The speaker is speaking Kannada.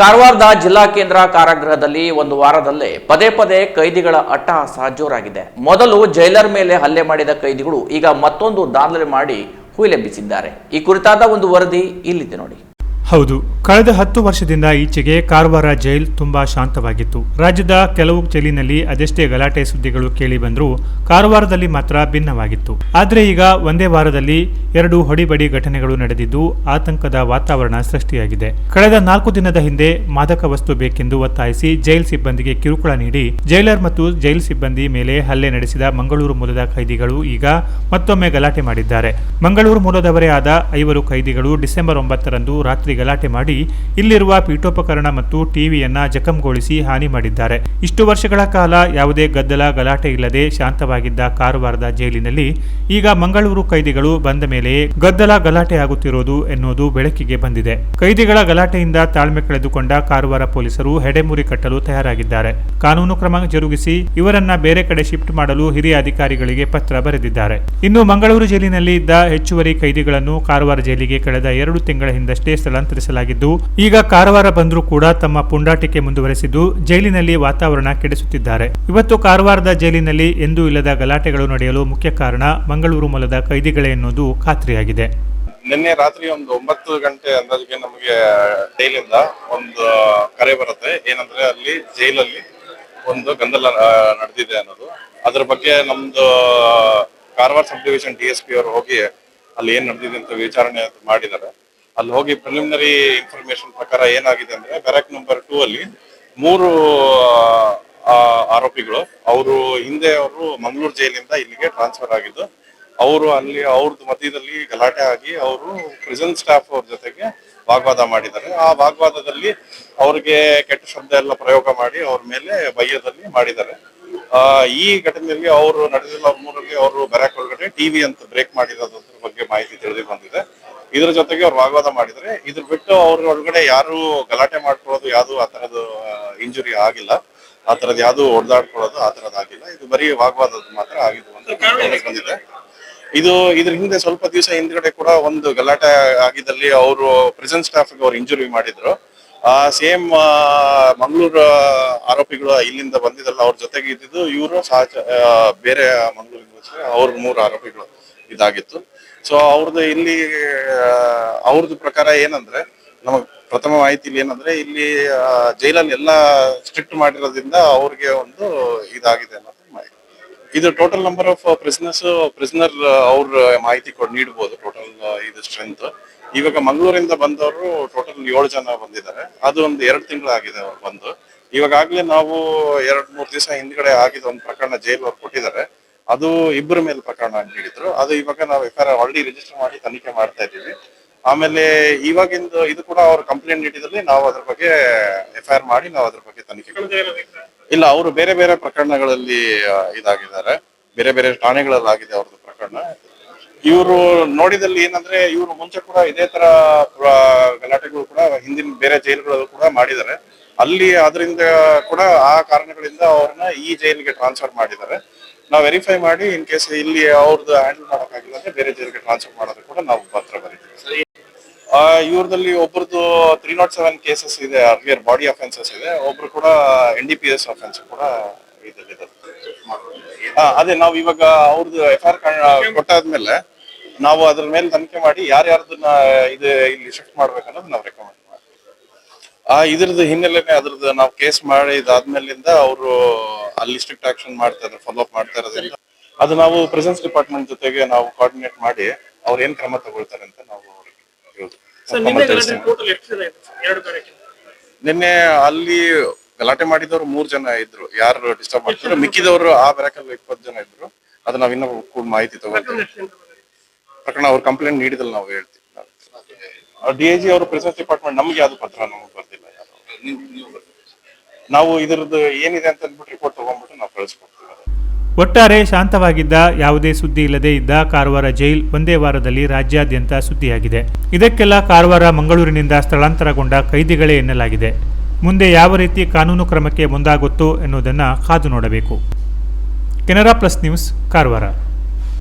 ಕಾರವಾರದ ಜಿಲ್ಲಾ ಕೇಂದ್ರ ಕಾರಾಗೃಹದಲ್ಲಿ ಒಂದು ವಾರದಲ್ಲೇ ಪದೇ ಪದೇ ಕೈದಿಗಳ ಅಟ್ಟಹಾಸ ಜೋರಾಗಿದೆ. ಮೊದಲು ಜೈಲರ್ ಮೇಲೆ ಹಲ್ಲೆ ಮಾಡಿದ ಕೈದಿಗಳು ಈಗ ಮತ್ತೊಂದು ದಾಂಧಲೆ ಮಾಡಿ ಹುಯಿಲೆಬ್ಬಿಸಿದ್ದಾರೆ. ಈ ಕುರಿತಾದ ಒಂದು ವರದಿ ಇಲ್ಲಿದೆ ನೋಡಿ. ಹೌದು, ಕಳೆದ ಹತ್ತು ವರ್ಷದಿಂದ ಈಚೆಗೆ ಕಾರವಾರ ಜೈಲ್ ತುಂಬಾ ಶಾಂತವಾಗಿತ್ತು. ರಾಜ್ಯದ ಕೆಲವು ಜೈಲಿನಲ್ಲಿ ಅದೆಷ್ಟೇ ಗಲಾಟೆ ಸುದ್ದಿಗಳು ಕೇಳಿ ಬಂದರೂ ಕಾರವಾರದಲ್ಲಿ ಮಾತ್ರ ಭಿನ್ನವಾಗಿತ್ತು. ಆದರೆ ಈಗ ಒಂದೇ ವಾರದಲ್ಲಿ ಎರಡು ಹೊಡಿಬಡಿ ಘಟನೆಗಳು ನಡೆದಿದ್ದು ಆತಂಕದ ವಾತಾವರಣ ಸೃಷ್ಟಿಯಾಗಿದೆ. ಕಳೆದ ನಾಲ್ಕು ದಿನದ ಹಿಂದೆ ಮಾದಕ ವಸ್ತು ಬೇಕೆಂದು ಒತ್ತಾಯಿಸಿ ಜೈಲ್ ಸಿಬ್ಬಂದಿಗೆ ಕಿರುಕುಳ ನೀಡಿ ಜೈಲರ್ ಮತ್ತು ಜೈಲ್ ಸಿಬ್ಬಂದಿ ಮೇಲೆ ಹಲ್ಲೆ ನಡೆಸಿದ ಮಂಗಳೂರು ಮೂಲದ ಖೈದಿಗಳು ಈಗ ಮತ್ತೊಮ್ಮೆ ಗಲಾಟೆ ಮಾಡಿದ್ದಾರೆ. ಮಂಗಳೂರು ಮೂಲದವರೇ ಆದ ಐವರು ಖೈದಿಗಳು ಡಿಸೆಂಬರ್ ಒಂಬತ್ತರಂದು ರಾತ್ರಿ ಗಲಾಟೆ ಮಾಡಿ ಇಲ್ಲಿರುವ ಪೀಠೋಪಕರಣ ಮತ್ತು ಟಿವಿಯನ್ನ ಜಖಂಗೊಳಿಸಿ ಹಾನಿ ಮಾಡಿದ್ದಾರೆ. ಇಷ್ಟು ವರ್ಷಗಳ ಕಾಲ ಯಾವುದೇ ಗದ್ದಲ, ಗಲಾಟೆ ಇಲ್ಲದೆ ಶಾಂತವಾಗಿದ್ದ ಕಾರವಾರದ ಜೈಲಿನಲ್ಲಿ ಈಗ ಮಂಗಳೂರು ಕೈದಿಗಳು ಬಂದ ಮೇಲೆಯೇ ಗದ್ದಲ, ಗಲಾಟೆ ಆಗುತ್ತಿರುವುದು ಎನ್ನುವುದು ಬೆಳಕಿಗೆ ಬಂದಿದೆ. ಕೈದಿಗಳ ಗಲಾಟೆಯಿಂದ ತಾಳ್ಮೆ ಕಳೆದುಕೊಂಡ ಕಾರವಾರ ಪೊಲೀಸರು ಹೆಡೆಮುರಿ ಕಟ್ಟಲು ತಯಾರಾಗಿದ್ದಾರೆ. ಕಾನೂನು ಕ್ರಮ ಜರುಗಿಸಿ ಇವರನ್ನ ಬೇರೆ ಕಡೆ ಶಿಫ್ಟ್ ಮಾಡಲು ಹಿರಿಯ ಅಧಿಕಾರಿಗಳಿಗೆ ಪತ್ರ ಬರೆದಿದ್ದಾರೆ. ಇನ್ನು ಮಂಗಳೂರು ಜೈಲಿನಲ್ಲಿ ಇದ್ದ ಹೆಚ್ಚುವರಿ ಕೈದಿಗಳನ್ನು ಕಾರವಾರ ಜೈಲಿಗೆ ಕಳೆದ ಎರಡು ತಿಂಗಳ ಹಿಂದಷ್ಟೇ ಸ್ಥಳಾಂತರಿಸಲಾಗಿದ್ದು ಈಗ ಕಾರವಾರ ಬಂದರೂ ಕೂಡ ತಮ್ಮ ಪುಂಡಾಟಿಕೆ ಮುಂದುವರೆಸಿದ್ದು ಜೈಲಿನಲ್ಲಿ ವಾತಾವರಣ ಕೆಡಿಸುತ್ತಿದ್ದಾರೆ. ಇವತ್ತು ಕಾರವಾರದ ಜೈಲಿನಲ್ಲಿ ಎಂದೂ ಇಲ್ಲದ ಗಲಾಟೆಗಳು ನಡೆಯಲು ಮುಖ್ಯ ಕಾರಣ ಮಂಗಳೂರು ಮೂಲದ ಕೈದಿಗಳೇ ಎನ್ನುವುದು ಖಾತ್ರಿಯಾಗಿದೆ. ನಿನ್ನೆ ರಾತ್ರಿ ಒಂದು ಒಂಬತ್ತು ಗಂಟೆ ಅಂದಾಜಿಗೆ ನಮಗೆ ಜೈಲಿಂದ ಒಂದು ಕರೆ ಬರುತ್ತೆ. ಏನಂದ್ರೆ ಅಲ್ಲಿ ಜೈಲಲ್ಲಿ ಒಂದು ಗಂದಲ ನಡೆದಿದೆ ಅನ್ನೋದು. ಅದ್ರ ಬಗ್ಗೆ ನಮ್ದು Karwar sub division D S P ಅವರು ಹೋಗಿ ಅಲ್ಲಿ ಏನ್ ನಡೆದಿದೆ ಅಂತ ವಿಚಾರಣೆ ಮಾಡಿದ್ದಾರೆ. ಅಲ್ಲಿ ಹೋಗಿ ಪ್ರಿಲಿಮಿನರಿ ಇನ್ಫಾರ್ಮೇಶನ್ ಪ್ರಕಾರ ಏನಾಗಿದೆ ಅಂದ್ರೆ ಬ್ಯಾರಕ್ ನಂಬರ್ ಟೂ ಅಲ್ಲಿ ಮೂರು ಆರೋಪಿಗಳು, ಅವರು ಹಿಂದೆ ಅವರು ಮಂಗಳೂರು ಜೈಲಿಂದ ಇಲ್ಲಿಗೆ ಟ್ರಾನ್ಸ್ಫರ್ ಆಗಿದ್ದು, ಅವರು ಅಲ್ಲಿ ಅವ್ರದ್ದು ಮಧ್ಯದಲ್ಲಿ ಗಲಾಟೆ ಆಗಿ ಅವರು ಪ್ರಿಸನ್ ಸ್ಟಾಫ್ ಅವ್ರ ಜೊತೆಗೆ ವಾಗ್ವಾದ ಮಾಡಿದ್ದಾರೆ. ಆ ವಾಗ್ವಾದದಲ್ಲಿ ಅವ್ರಿಗೆ ಕೆಟ್ಟ ಶಬ್ದ ಎಲ್ಲ ಪ್ರಯೋಗ ಮಾಡಿ ಅವ್ರ ಮೇಲೆ ಬಯ್ಯದಲ್ಲಿ ಮಾಡಿದ್ದಾರೆ. ಈ ಘಟನೆಯಲ್ಲಿ ಅವರು ನಡೆದಿಲ್ಲ ಮೂರಲ್ಲಿ ಅವರು ಬ್ಯಾರಕ್ ಒಳಗಡೆ ಟಿವಿ ಅಂತ ಬ್ರೇಕ್ ಮಾಡಿರೋದ್ರ ಬಗ್ಗೆ ಮಾಹಿತಿ ತಿಳಿದು ಬಂದಿದೆ. ಇದ್ರ ಜೊತೆಗೆ ಅವ್ರು ವಾಗ್ವಾದ ಮಾಡಿದ್ರೆ ಇದ್ರ ಬಿಟ್ಟು ಅವ್ರ ಒಳಗಡೆ ಯಾರು ಗಲಾಟೆ ಮಾಡ್ಕೊಳ್ಳೋದು ಯಾವ್ದು ಆ ತರದ ಇಂಜುರಿ ಆಗಿಲ್ಲ. ಆ ತರದ್ ಯಾವ್ದು ಹೊಡೆದಾಡ್ಕೊಳ್ಳೋದು ಆ ತರದ್ ಆಗಿಲ್ಲ. ಇದು ಬರೀ ವಾಗ್ವಾದದ್ದು ಮಾತ್ರ ಆಗಿದ್ದು ಅಂತ ಬಂದಿದೆ. ಇದು ಇದ್ರ ಹಿಂದೆ ಸ್ವಲ್ಪ ದಿವಸ ಹಿಂದ್ಗಡೆ ಕೂಡ ಒಂದು ಗಲಾಟೆ ಆಗಿದ್ದಲ್ಲಿ ಅವರು ಪ್ರೆಸೆಂಟ್ ಸ್ಟಾಫ್ ಅವ್ರು ಇಂಜುರಿ ಮಾಡಿದ್ರು. ಆ ಸೇಮ್ ಮಂಗಳೂರು ಆರೋಪಿಗಳು ಇಲ್ಲಿಂದ ಬಂದಿದ್ದಲ್ಲ ಅವ್ರ ಜೊತೆಗೆ ಇದ್ದಿದ್ದು ಇವರು ಸಹಜ ಬೇರೆ ಮಂಗಳೂರಿಗೆ ಅವ್ರ ಮೂರು ಆರೋಪಿಗಳು ಇದಾಗಿತ್ತು. ಸೊ ಅವ್ರದ್ದು ಇಲ್ಲಿ ಅವ್ರದ್ದು ಪ್ರಕಾರ ಏನಂದ್ರೆ, ನಮಗೆ ಪ್ರಥಮ ಮಾಹಿತಿ ಇಲ್ಲಿ ಏನಂದ್ರೆ, ಇಲ್ಲಿ ಜೈಲಲ್ಲಿ ಎಲ್ಲ ಸ್ಟ್ರಿಕ್ಟ್ ಮಾಡಿರೋದ್ರಿಂದ ಅವ್ರಿಗೆ ಒಂದು ಇದಾಗಿದೆ ಅನ್ನೋದು ಮಾಹಿತಿ. ಇದು total number of prisoners prisoner ಅವ್ರ ಮಾಹಿತಿ ಕೊಡ್ ನೀಡಬಹುದು ಟೋಟಲ್ ಇದು ಸ್ಟ್ರೆಂತ್ ಇವಾಗ ಮಂಗಳೂರಿಂದ ಬಂದವರು ಟೋಟಲ್ ಏಳು ಜನ ಬಂದಿದ್ದಾರೆ. ಅದು ಒಂದು ಎರಡು ತಿಂಗಳಾಗಿದೆ ಅವ್ರು ಬಂದು. ಇವಾಗಾಗ್ಲೇ ನಾವು ಎರಡು ಮೂರು ದಿವಸ ಹಿಂದ್ಗಡೆ ಆಗಿದ ಒಂದು ಪ್ರಕರಣ ಜೈಲು ಅವ್ರು ಕೊಟ್ಟಿದ್ದಾರೆ. ಅದು ಇಬ್ಬರ ಮೇಲೆ ಪ್ರಕರಣ ನೀಡಿದ್ರು ಅದು ಇವಾಗ ನಾವು ಎಫ್ ಆಲ್ರೆಡಿ ರಿಜಿಸ್ಟರ್ ಮಾಡಿ ತನಿಖೆ ಮಾಡ್ತಾ ಇದ್ದೀವಿ. ಆಮೇಲೆ ಇವಾಗಿಂದು ಇದು ಕೂಡ ಅವ್ರ ಕಂಪ್ಲೇಂಟ್ ನೀಡಿದಲ್ಲಿ ನಾವು ಅದ್ರ ಬಗ್ಗೆ ಎಫ್ ಐ ಆರ್ ಮಾಡಿ ನಾವು ಅದ್ರ ಬಗ್ಗೆ ತನಿಖೆ ಇಲ್ಲ ಅವರು ಬೇರೆ ಬೇರೆ ಪ್ರಕರಣಗಳಲ್ಲಿ ಇದಾಗಿದ್ದಾರೆ. ಬೇರೆ ಬೇರೆ ಠಾಣೆಗಳಲ್ಲಿ ಆಗಿದೆ ಅವ್ರದ್ದು ಪ್ರಕರಣ. ಇವರು ನೋಡಿದಲ್ಲಿ ಏನಂದ್ರೆ ಇವರು ಮುಂಚೆ ಕೂಡ ಇದೇ ತರ ಗಲಾಟೆಗಳು ಕೂಡ ಹಿಂದಿನ ಬೇರೆ ಜೈಲುಗಳಲ್ಲೂ ಕೂಡ ಮಾಡಿದ್ದಾರೆ. ಅಲ್ಲಿ ಅದರಿಂದ ಕೂಡ ಆ ಕಾರಣಗಳಿಂದ ಅವ್ರನ್ನ ಈ ಜೈಲಿಗೆ ಟ್ರಾನ್ಸ್ಫರ್ ಮಾಡಿದ್ದಾರೆ. ನಾವು ವೆರಿಫೈ ಮಾಡಿ ಇನ್ ಕೇಸ್ ಇಲ್ಲಿ ಅವ್ರದ್ದು ಹ್ಯಾಂಡಲ್ ಮಾಡೋಕ್ಕಾಗಿಲ್ಲ ಅಂದ್ರೆ ಬೇರೆ ಜನರಿಗೆ ಟ್ರಾನ್ಸ್ಫರ್ ಮಾಡೋದು ಕೂಡ ನಾವು ಪತ್ರ ಬರೀತೀವಿ. ಆ ಇವ್ರದಲ್ಲಿ ಒಬ್ರದ್ದು ತ್ರೀ ನಾಟ್ ಸೆವೆನ್ ಕೇಸಸ್ ಇದೆ ಅರ್ಲಿಯರ್ ಬಾಡಿ ಅಫೆನ್ಸಸ್ ಇದೆ. ಒಬ್ರು ಕೂಡ N D P S offence ಕೂಡ ಇದರಲ್ಲಿದೆ ಅದೇ ನಾವು ಇವಾಗ ಅವ್ರದ್ದು ಎಫ್ ಆರ್ ಕೊಟ್ಟಾದ್ಮೇಲೆ ನಾವು ಅದ್ರ ಮೇಲೆ ತನಿಖೆ ಮಾಡಿ ಯಾರ್ಯಾರ್ದನ್ನ ಇದು ಇಲ್ಲಿ ಶಿಫ್ಟ್ ಮಾಡ್ಬೇಕನ್ನೋದು ನಾವು ರೆಕಮೆಂಡ್ ಮಾಡ್ತೀವಿ. ಆ ಇದ್ರದ್ದು ಹಿನ್ನೆಲೆನೆ ಅದ್ರದ್ದು ನಾವು ಕೇಸ್ ಮಾಡಿದಾದ್ಮೇಲಿಂದ ಅವರು ಅಲ್ಲಿ ಸ್ಟ್ರಿಕ್ಟ್ ಆಕ್ಷನ್ ಮಾಡ್ತಾ ಇದ್ದಾರೆ ಫಾಲೋ ಅಪ್ ಮಾಡ್ತಾ ಇರೋದ್ರಿಂದ ಅದು ನಾವು ಪ್ರೆಸೆನ್ಸ್ ಡಿಪಾರ್ಟ್ಮೆಂಟ್ ಜೊತೆಗೆ ನಾವು ಕೋಆರ್ಡಿನೇಟ್ ಮಾಡಿ ಅವ್ರು ಏನ್ ಕ್ರಮ ತಗೊಳ್ತಾರೆ ಅಂತ ನಾವು ಅವ್ರಿಗೆ ನಿನ್ನೆ ಅಲ್ಲಿ ಗಲಾಟೆ ಮಾಡಿದವರು ಮೂರ್ ಜನ ಇದ್ರು. ಯಾರು ಡಿಸ್ಟರ್ಬ್ ಮಾಡ್ತಾರೆ ಮಿಕ್ಕಿದವರು ಆ ಬ್ಯಾರಕಲ್ಲಿ ಇಪ್ಪತ್ತು ಜನ ಇದ್ರು. ಅದು ನಾವ್ ಇನ್ನೂ ಕೂಡ ಮಾಹಿತಿ ತಗೊಳ್ತೀವಿ ಪ್ರಕರಣ ಅವ್ರ ಕಂಪ್ಲೇಂಟ್ ನೀಡಿದಲ್ಲ ನಾವು ಹೇಳ್ತೀವಿ. ಡಿ ಐ ಜಿ ಅವರು ಪ್ರೆಸೆನ್ಸ್ ಡಿಪಾರ್ಟ್ಮೆಂಟ್ ನಮ್ಗೆ ಯಾವ್ದು ಪತ್ರ ನಮಗೆ ಬರ್ತಿಲ್ಲ ಯಾರು. ನಾವು ಇದ್ರದ್ದು ಏನಿದೆ ಅಂತ ಅಂದ್ಬಿಟ್ಟು ರಿಪೋರ್ಟ್ ತಗೊಂಡ್ಬಿಟ್ಟು ನಾವು ಕಳಿಸ್ಕೊಡ್ತೀವಿ. ಒಟ್ಟಾರೆ ಶಾಂತವಾಗಿದ್ದ ಯಾವುದೇ ಸುದ್ದಿ ಇಲ್ಲದೆ ಇದ್ದ ಕಾರವಾರ ಜೈಲ್ ಒಂದೇ ವಾರದಲ್ಲಿ ರಾಜ್ಯಾದ್ಯಂತ ಸುದ್ದಿಯಾಗಿದೆ. ಇದಕ್ಕೆಲ್ಲ ಕಾರವಾರ ಮಂಗಳೂರಿನಿಂದ ಸ್ಥಳಾಂತರಗೊಂಡ ಕೈದಿಗಳೇ ಎನ್ನಲಾಗಿದೆ. ಮುಂದೆ ಯಾವ ರೀತಿ ಕಾನೂನು ಕ್ರಮಕ್ಕೆ ಮುಂದಾಗುತ್ತೋ ಎನ್ನುವುದನ್ನು ಕಾದು ನೋಡಬೇಕು. Canara plus news, Karwar.